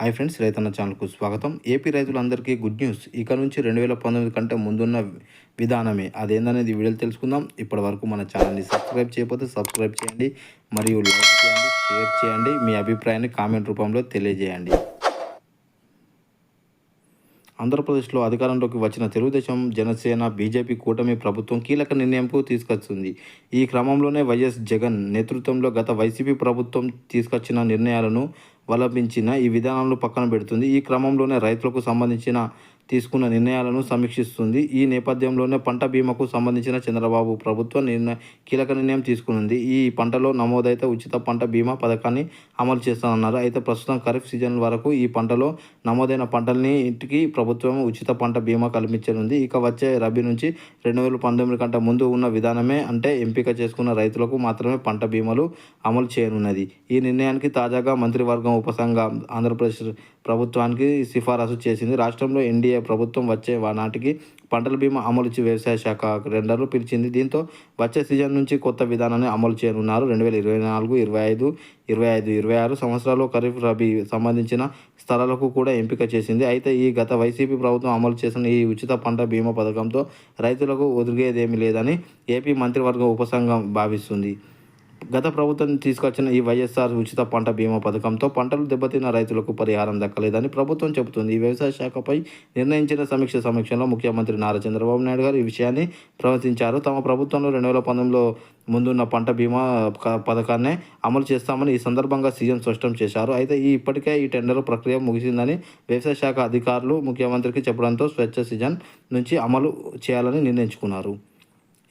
Hi friends రైతన్న ఛానల్కు స్వాగతం. ఏపీ రైతులందరికీ గుడ్ న్యూస్. ఇక నుంచి రెండు వేల పంతొమ్మిది కంటే ముందున్న విధానమే. అదేందనేది వీడియోలు తెలుసుకుందాం. ఇప్పటి వరకు మన ఛానల్ని సబ్స్క్రైబ్ చేయకపోతే సబ్స్క్రైబ్ చేయండి. మరియు లైక్ చేయండి షేర్ చేయండి. మీ అభిప్రాయాన్ని కామెంట్ రూపంలో తెలియజేయండి. ఆంధ్రప్రదేశ్లో అధికారంలోకి వచ్చిన తెలుగుదేశం జనసేన బీజేపీ కూటమి ప్రభుత్వం కీలక నిర్ణయంకు తీసుకొచ్చింది. ఈ క్రమంలోనే వైఎస్ జగన్ నేతృత్వంలో గత వైసీపీ ప్రభుత్వం తీసుకొచ్చిన నిర్ణయాలను వలపించిన ఈ విధానాలను పక్కన పెడుతుంది. ఈ క్రమంలోనే రైతులకు సంబంధించిన తీసుకున్న నిర్ణయాలను సమీక్షిస్తుంది. ఈ నేపథ్యంలోనే పంట బీమాకు సంబంధించిన చంద్రబాబు ప్రభుత్వం నిర్ణయ కీలక నిర్ణయం తీసుకున్నది ఈ పంటలో నమోదైతే ఉచిత పంట బీమా పథకాన్ని అమలు చేస్తానన్నారు. అయితే ప్రస్తుతం ఖరీఫ్ సీజన్ వరకు ఈ పంటలో నమోదైన పంటల్ని ఇంటికి ప్రభుత్వం ఉచిత పంట బీమా కల్పించనుంది. ఇక వచ్చే రబీ నుంచి రెండు వేల పంతొమ్మిది కంటే ముందు ఉన్న విధానమే అంటే ఎంపిక చేసుకున్న రైతులకు మాత్రమే పంట బీమాలు అమలు చేయనున్నది. ఈ నిర్ణయానికి తాజాగా మంత్రివర్గం ఉపసంఘ ఆంధ్రప్రదేశ్ ప్రభుత్వానికి సిఫారసు చేసింది. రాష్ట్రంలో ఎన్డీఏ ప్రభుత్వం వచ్చే నాటికి పంటల బీమా అమలు వ్యవసాయ శాఖ రెండర్లు పిలిచింది. దీంతో వచ్చే సీజన్ నుంచి కొత్త విధానాన్ని అమలు చేయనున్నారు. రెండు వేల ఇరవై నాలుగు ఇరవై ఐదు ఇరవై ఐదు ఇరవై ఆరు సంవత్సరాలు ఖరీఫ్ రబీ సంబంధించిన స్థలాలకు కూడా ఎంపిక చేసింది. అయితే ఈ గత వైసీపీ ప్రభుత్వం అమలు చేసిన ఈ ఉచిత పంట బీమా పథకంతో రైతులకు ఒదిగేదేమీ లేదని ఏపీ మంత్రివర్గ ఉపసంఘం భావిస్తుంది. గత ప్రభుత్వం తీసుకొచ్చిన ఈ వైఎస్ఆర్ ఉచిత పంట బీమా పథకంతో పంటలు దెబ్బతిన్న రైతులకు పరిహారం దక్కలేదని ప్రభుత్వం చెబుతుంది. ఈ వ్యవసాయ శాఖపై నిర్ణయించిన సమీక్ష సమీక్షలో ముఖ్యమంత్రి నారా చంద్రబాబు నాయుడు గారు ఈ విషయాన్ని ప్రవర్తించారు తమ ప్రభుత్వంలో రెండు వేల పంతొమ్మిదిలో ముందున్న పంట బీమా పథకాన్ని అమలు చేస్తామని ఈ సందర్భంగా సీఎం స్పష్టం చేశారు. అయితే ఈ ఇప్పటికే ఈ టెండర్ ప్రక్రియ ముగిసిందని వ్యవసాయ శాఖ అధికారులు ముఖ్యమంత్రికి చెప్పడంతో స్వచ్ఛ సీజన్ నుంచి అమలు చేయాలని నిర్ణయించుకున్నారు.